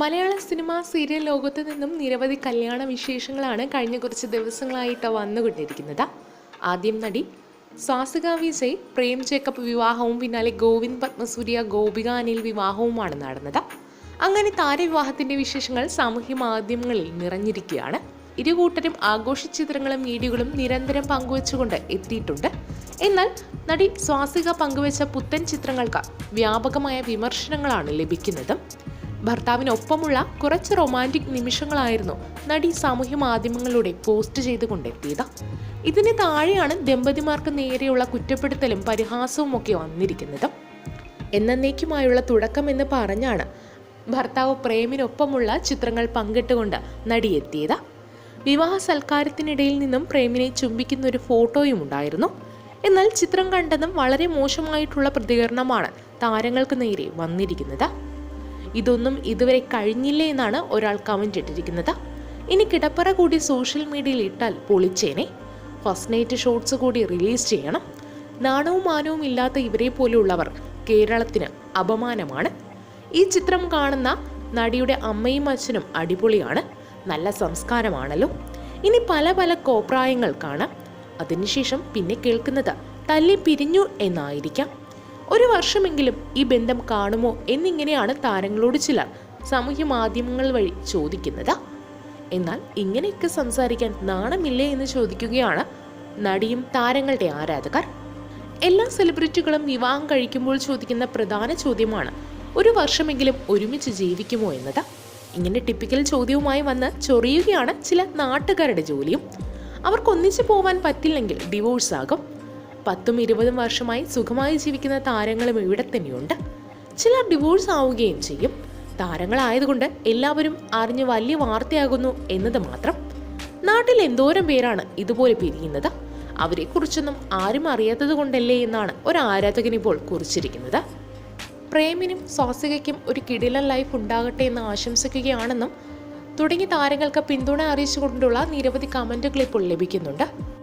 മലയാള cinema serial ലോകത്ത് നിന്നും നിരവധി കല്യാണ വിശേഷങ്ങളാണ് കഴിഞ്ഞ കുറച്ച് ദിവസങ്ങളായിട്ട് വന്നുകൊണ്ടിരിക്കുന്നത്. ആദ്യം നടി സ്വാസിക വിജയ് പ്രേം ജേക്കബ് വിവാഹവും പിന്നാലെ ഗോവിന്ദ് പത്മസൂര്യ ഗോപിക അനിൽ വിവാഹവുമാണ് നടന്നത്. അങ്ങനെ താരവിവാഹത്തിന്റെ വിശേഷങ്ങൾ സാമൂഹ്യ മാധ്യമങ്ങളിൽ നിറഞ്ഞിരിക്കുകയാണ്. ഇരുകൂട്ടരും ആഘോഷ ചിത്രങ്ങളും വീഡിയോകളും നിരന്തരം പങ്കുവച്ചുകൊണ്ട് എത്തിയിട്ടുണ്ട്. എന്നാൽ നടി സ്വാസിക പങ്കുവച്ച പുത്തൻ ചിത്രങ്ങൾക്ക് വ്യാപകമായ വിമർശനങ്ങളാണ് ലഭിക്കുന്നത്. ഭർത്താവിനൊപ്പമുള്ള കുറച്ച് റൊമാന്റിക് നിമിഷങ്ങളായിരുന്നു നടി സാമൂഹ്യ മാധ്യമങ്ങളിലൂടെ പോസ്റ്റ് ചെയ്തുകൊണ്ടെത്തിയത്. ഇതിന് താഴെയാണ് ദമ്പതിമാർക്ക് നേരെയുള്ള കുറ്റപ്പെടുത്തലും പരിഹാസവും ഒക്കെ വന്നിരിക്കുന്നത്. എന്നേക്കുമായുള്ള തുടക്കം എന്ന് പറഞ്ഞാണ് ഭർത്താവ് പ്രേമിനൊപ്പമുള്ള ചിത്രങ്ങൾ പങ്കിട്ടുകൊണ്ട് നടി എത്തിയത് വിവാഹ സൽക്കാരത്തിനിടയിൽ നിന്നും പ്രേമിനെ ചുംബിക്കുന്ന ഒരു ഫോട്ടോയും ഉണ്ടായിരുന്നു. എന്നാൽ ചിത്രം കണ്ടതും വളരെ മോശമായിട്ടുള്ള പ്രതികരണമാണ് താരങ്ങൾക്ക് നേരെ വന്നിരിക്കുന്നത്. ഇതൊന്നും ഇതുവരെ കഴിഞ്ഞില്ലേ എന്നാണ് ഒരാൾ കമന്റ് ഇട്ടിരിക്കുന്നത്. ഇനി കിടപ്പറ കൂടി സോഷ്യൽ മീഡിയയിൽ ഇട്ടാൽ പൊളിച്ചേനെ. ഫസ്റ്റ് നൈറ്റ് ഷോർട്സ് കൂടി റിലീസ് ചെയ്യണം. നാണവും മാനവും ഇല്ലാത്ത ഇവരെ പോലെയുള്ളവർ കേരളത്തിന് അപമാനമാണ്. ഈ ചിത്രം കാണുന്ന നടിയുടെ അമ്മയും അച്ഛനും അടിപൊളിയാണ്. നല്ല സംസ്കാരമാണല്ലോ. ഇനി പല പല കോപ്രായങ്ങൾ കാണാം. അതിനുശേഷം പിന്നെ കേൾക്കുന്നത് തല്ലി പിരിഞ്ഞു എന്നായിരിക്കാം. ഒരു വർഷമെങ്കിലും ഈ ബന്ധം കാണുമോ എന്നിങ്ങനെയാണ് താരങ്ങളോട് ചിലർ സാമൂഹ്യ മാധ്യമങ്ങൾ വഴി ചോദിക്കുന്നത്. എന്നാൽ ഇങ്ങനെയൊക്കെ സംസാരിക്കാൻ നാണമില്ലേ എന്ന് ചോദിക്കുകയാണ് നടിയും താരങ്ങളുടെ ആരാധകർ. എല്ലാ സെലിബ്രിറ്റികളും വിവാഹം കഴിക്കുമ്പോൾ ചോദിക്കുന്ന പ്രധാന ചോദ്യമാണ് ഒരു വർഷമെങ്കിലും ഒരുമിച്ച് ജീവിക്കുമോ എന്നത്. ഇങ്ങനെ ടിപ്പിക്കൽ ചോദ്യവുമായി വന്ന് ചൊറിയുകയാണ് ചില നാട്ടുകാരുടെ ജോലിയും. അവർക്ക് ഒന്നിച്ചു പോവാൻ പറ്റില്ലെങ്കിൽ ഡിവോഴ്സ് ആകും പത്തും ഇരുപതും വർഷമായി സുഖമായി ജീവിക്കുന്ന താരങ്ങളും ഇവിടെ തന്നെയുണ്ട്. ചിലർ ഡിവോഴ്സ് ആവുകയും ചെയ്യും. താരങ്ങളായതുകൊണ്ട് എല്ലാവരും അറിഞ്ഞ് വലിയ വാർത്തയാകുന്നു എന്നത് മാത്രം. നാട്ടിൽ എന്തോരം പേരാണ് ഇതുപോലെ പിരിയുന്നത്? അവരെക്കുറിച്ചൊന്നും ആരും അറിയാത്തത് കൊണ്ടല്ലേ എന്നാണ് ഒരു ആരാധകൻ ഇപ്പോൾ കുറിച്ചിരിക്കുന്നത്. പ്രേമിനും സ്വാസികയ്ക്കും ഒരു കിടിലൻ ലൈഫ് ഉണ്ടാകട്ടെ എന്ന് ആശംസിക്കുകയാണെന്നും തുടങ്ങിയ താരങ്ങൾക്ക് പിന്തുണ അറിയിച്ചുകൊണ്ടുള്ള നിരവധി കമന്റുകൾ ഇപ്പോൾ ലഭിക്കുന്നുണ്ട്.